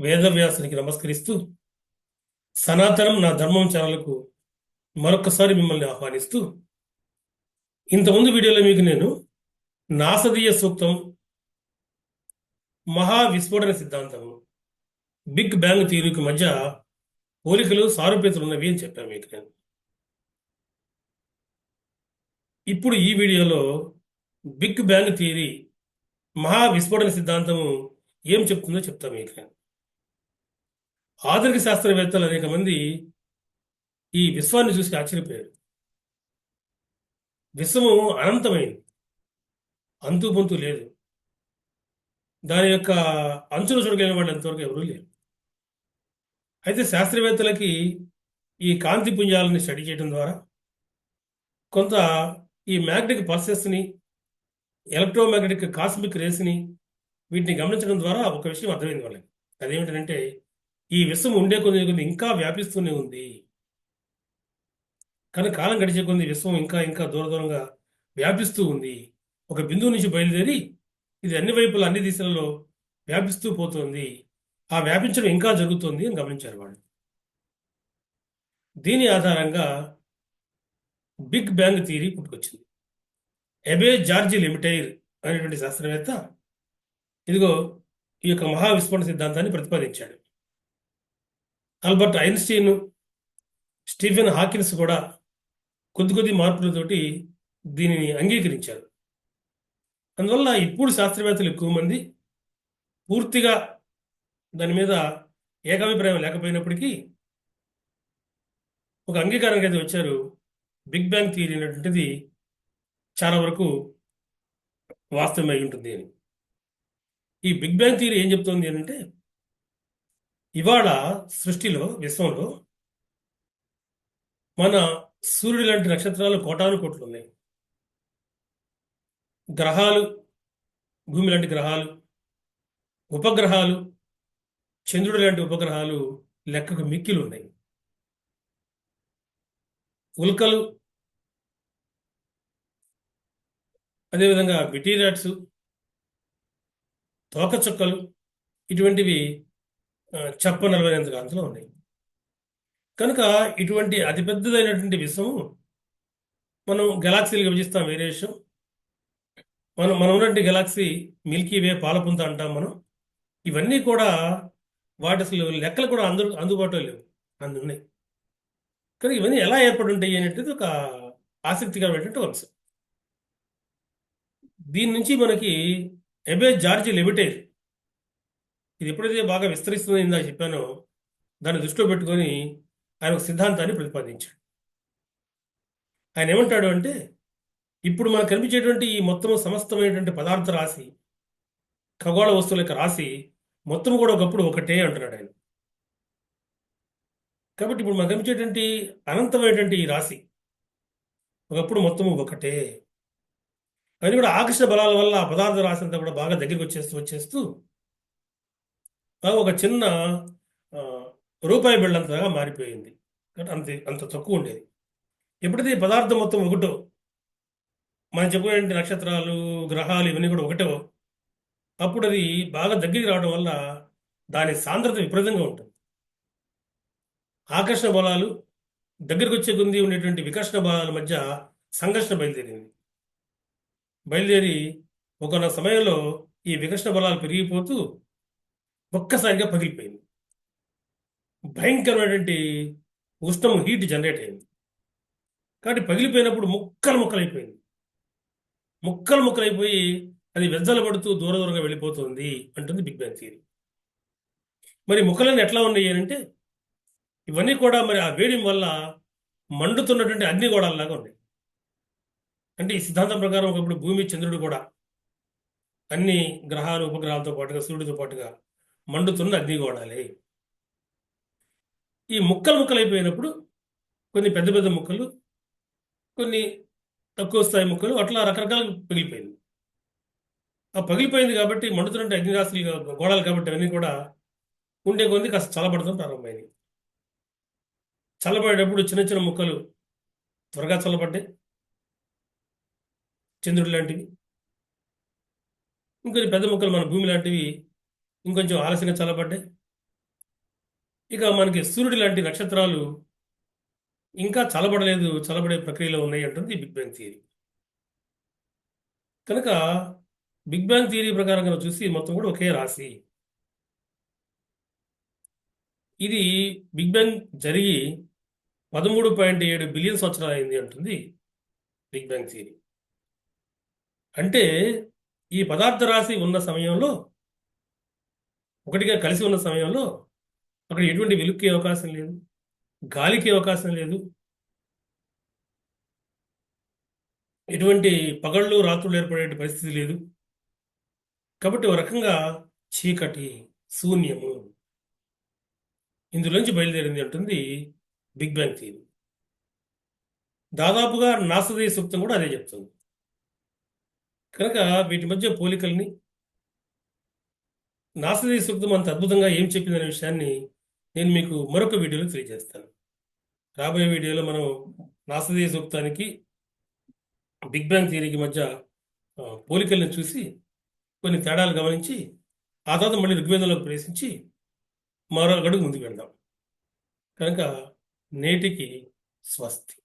వేదవ్యాసునికి నమస్కరిస్తూ సనాతనం నా ధర్మం ఛానల్కు మరొకసారి మిమ్మల్ని ఆహ్వానిస్తూ ఇంతకుముందు వీడియోలో మీకు నేను నాసదీయ సూక్తం మహా విస్ఫోటన సిద్ధాంతం బిగ్ బ్యాంగ్ థియరీకి మధ్య పోలికలు సారూప్యతలు ఉన్నవి అని చెప్పాను మీకు నేను. ఇప్పుడు ఈ వీడియోలో బిగ్ బ్యాంగ్ థియరీ మహా విస్ఫోటన సిద్ధాంతము ఏం చెప్తుందో చెప్తాను మీకు నేను. ఆధునిక శాస్త్రవేత్తలు అనేక మంది ఈ విశ్వాన్ని చూసి ఆశ్చర్యపోయారు. విశ్వము అనంతమైంది. అంతు పొంతు లేదు. దాని యొక్క అంచులు చూడగలిగిన వాళ్ళు ఎంతవరకు ఎవరూ లేరు. అయితే శాస్త్రవేత్తలకి ఈ కాంతి పుంజాలని స్టడీ చేయడం ద్వారా కొంత ఈ మ్యాగ్నెటిక్ పల్సెస్ని ఎలక్ట్రోమాగ్నెటిక్ కాస్మిక్ రేస్ని వీటిని గమనించడం ద్వారా ఒక విషయం అర్థమైంది వాళ్ళకి. అదేమిటంటే ఈ విశ్వం ఉండే కొద్ది కొద్ది ఇంకా వ్యాపిస్తూనే ఉంది. కానీ కాలం గడిచే కొద్ది విశ్వం ఇంకా ఇంకా దూర దూరంగా వ్యాపిస్తూ ఉంది. ఒక బిందువు నుంచి బయలుదేరి ఇది అన్ని వైపులా అన్ని దిశలలో వ్యాపిస్తూ పోతుంది. ఆ వ్యాపించడం ఇంకా జరుగుతుంది అని గమనించారు వాళ్ళు. దీని ఆధారంగా బిగ్ బ్యాంగ్ థియరీ పుట్టుకొచ్చింది. ఎబే జార్జి లిమిటైర్ అనేటువంటి శాస్త్రవేత్త ఇదిగో ఈ యొక్క మహావిస్ఫోటన సిద్ధాంతాన్ని ప్రతిపాదించాడు. ఆల్బర్ట్ ఐన్స్టీన్ స్టీఫెన్ హాకిన్స్ కూడా కొద్ది కొద్ది మార్పులతోటి దీనిని అంగీకరించారు. అందువల్ల ఇప్పుడు శాస్త్రవేత్తలు ఎక్కువ మంది పూర్తిగా దాని మీద ఏకాభిప్రాయం లేకపోయినప్పటికీ ఒక అంగీకారానికి అయితే వచ్చారు బిగ్ బ్యాంగ్ థియరీ అనేటువంటిది చాలా వరకు వాస్తవమై ఉంటుంది అని. ఈ బిగ్ బ్యాంగ్ థియరీ ఏం చెప్తోంది అంటే ఇవాళ సృష్టిలో విశ్వంలో మన సూర్యుడు లాంటి నక్షత్రాలు కోటాను కోట్లు ఉన్నాయి. గ్రహాలు భూమి లాంటి గ్రహాలు ఉపగ్రహాలు చంద్రుడు లాంటి ఉపగ్రహాలు లెక్కకు మిక్కిలు ఉన్నాయి. ఉల్కలు అదేవిధంగా బిటీరాట్స్ తోకచుక్కలు ఇటువంటివి చెప్ప నలభై ఎనిమిది ఉన్నాయి. కనుక ఇటువంటి అతిపెద్దదైనటువంటి విశ్వము మనం గెలాక్సీలు విభజిస్తాం వేరే విషయం. మనం మనం ఉన్నటువంటి గెలాక్సీ మిల్కీ వే పాలపుంత అంటాం మనం. ఇవన్నీ కూడా వాటి అసలు లెక్కలు కూడా అందు అందుబాటులో లేవు. అందున్నాయి కానీ ఇవన్నీ ఎలా ఏర్పడి ఉంటాయి అనేటిది ఒక ఆసక్తికరమైనటువంటి అంశం దీని నుంచి మనకి ఎబే జార్జి లెమిటేర్ ఇది ఎప్పుడైతే బాగా విస్తరిస్తుందని ఇందాక చెప్పానో దాన్ని దృష్టిలో పెట్టుకొని ఆయన ఒక సిద్ధాంతాన్ని ప్రతిపాదించాడు. ఆయన ఏమంటాడు అంటే ఇప్పుడు మనకు కనిపించేటువంటి ఈ మొత్తం సమస్తమైనటువంటి పదార్థ రాశి ఖగోళ వస్తువుల యొక్క రాశి మొత్తం కూడా ఒకప్పుడు ఒకటే అంటున్నాడు ఆయన. కాబట్టి ఇప్పుడు మనకు కనిపించేటువంటి అనంతమైనటువంటి ఈ రాశి ఒకప్పుడు మొత్తం ఒకటే. అది కూడా ఆకర్షణ బలాల వల్ల ఆ పదార్థ రాశి అంతా కూడా బాగా దగ్గరికి వచ్చేస్తూ వచ్చేస్తూ ఒక చిన్న రూపాయి బిళ్ళంతగా మారిపోయింది. అంత అంత తక్కువ ఉండేది. ఎప్పుడైతే ఈ పదార్థం మొత్తం ఒకటో మనం చెప్పుకునే నక్షత్రాలు గ్రహాలు ఇవన్నీ కూడా ఒకటో అప్పుడు అది బాగా దగ్గరికి రావడం వల్ల దాని సాంద్రత విపరీతంగా ఉంటుంది. ఆకర్షణ బలాలు దగ్గరికి వచ్చే కొంది ఉండేటువంటి వికర్షణ బలాల మధ్య సంఘర్షణ బయలుదేరింది. బయలుదేరి ఒక సమయంలో ఈ వికర్షణ బలాలు పెరిగిపోతూ ఒక్కసారిగా పగిలిపోయింది. భయంకరమైనటువంటి ఉష్ణం హీట్ జనరేట్ అయింది. కాబట్టి పగిలిపోయినప్పుడు ముక్కలు ముక్కలైపోయింది. ముక్కలు ముక్కలైపోయి అది వెజ్జలు పడుతూ దూర దూరంగా వెళ్ళిపోతుంది అంటుంది బిగ్ బ్యాంగ్ థియరీ. మరి ముక్కలన్నీ ఎట్లా ఉన్నాయి అంటే ఇవన్నీ కూడా మరి ఆ వేడి వల్ల మండుతున్నటువంటి అగ్ని గోడల్లాగా ఉన్నాయి. అంటే ఈ సిద్ధాంతం ప్రకారం ఒకప్పుడు భూమి చంద్రుడు కూడా అన్ని గ్రహాలు ఉపగ్రహాలతో పాటుగా సూర్యుడితో పాటుగా మండుతున్న అగ్నిగోడాలే ఈ ముక్కలు ముక్కలైపోయినప్పుడు కొన్ని పెద్ద పెద్ద ముక్కలు కొన్ని తక్కువ స్థాయి ముక్కలు అట్లా రకరకాల పగిలిపోయింది. ఆ పగిలిపోయింది కాబట్టి మండుతున్నట్టు అగ్నిరాశులు గోడాలు కాబట్టి అవన్నీ కూడా ఉండే కొద్ది కాస్త చల్లబడటం ప్రారంభమైంది. చల్లబడేటప్పుడు చిన్న చిన్న ముక్కలు త్వరగా చల్లబడ్డాయి. చంద్రుడు లాంటివి. ఇంకొన్ని పెద్ద ముక్కలు మన భూమి లాంటివి ఇంకొంచెం ఆలస్యంగా చల్లబడ్డాయి. ఇక మనకి సూర్యుడి లాంటి నక్షత్రాలు ఇంకా చల్లబడలేదు చల్లబడే ప్రక్రియలో ఉన్నాయి అంటుంది బిగ్ బ్యాంగ్ థియరీ. కనుక బిగ్ బ్యాంగ్ థియరీ ప్రకారం కనుక చూసి మొత్తం కూడా ఒకే రాశి. ఇది బిగ్ బ్యాంగ్ జరిగి పదమూడు పాయింట్ ఏడు బిలియన్ సంవత్సరాలు అయింది అంటుంది బిగ్ బ్యాంగ్ థియరీ. అంటే ఈ పదార్థ రాశి ఉన్న సమయంలో ఒకటిగా కలిసి ఉన్న సమయంలో అక్కడ ఎటువంటి వెలుక్కి అవకాశం లేదు గాలికి అవకాశం లేదు. ఎటువంటి పగళ్ళు రాత్రులు ఏర్పడే పరిస్థితి లేదు. కాబట్టి ఒక రకంగా చీకటి శూన్యము ఇందులోంచి బయలుదేరింది అంటుంది బిగ్ బ్యాంగ్ థియరీ దాదాపుగా నాసదీయ సూక్తం కూడా అదే చెప్తుంది. కనుక వీటి మధ్య పోలికల్ని నాసరీ సూక్తం అంత అద్భుతంగా ఏం చెప్పిందనే విషయాన్ని నేను మీకు మరొక వీడియోలో తెలియజేస్తాను. రాబోయే వీడియోలో మనం నాసరీ సూక్తానికి బిగ్ బ్యాంగ్ థియరీకి మధ్య పోలికల్ని చూసి కొన్ని తేడాలు గమనించి ఆ తర్వాత మళ్ళీ ఋగ్వేదంలోకి ప్రవేశించి మరో అడుగు ముందుకు వెళ్దాం. కనుక నేటికి స్వస్తి.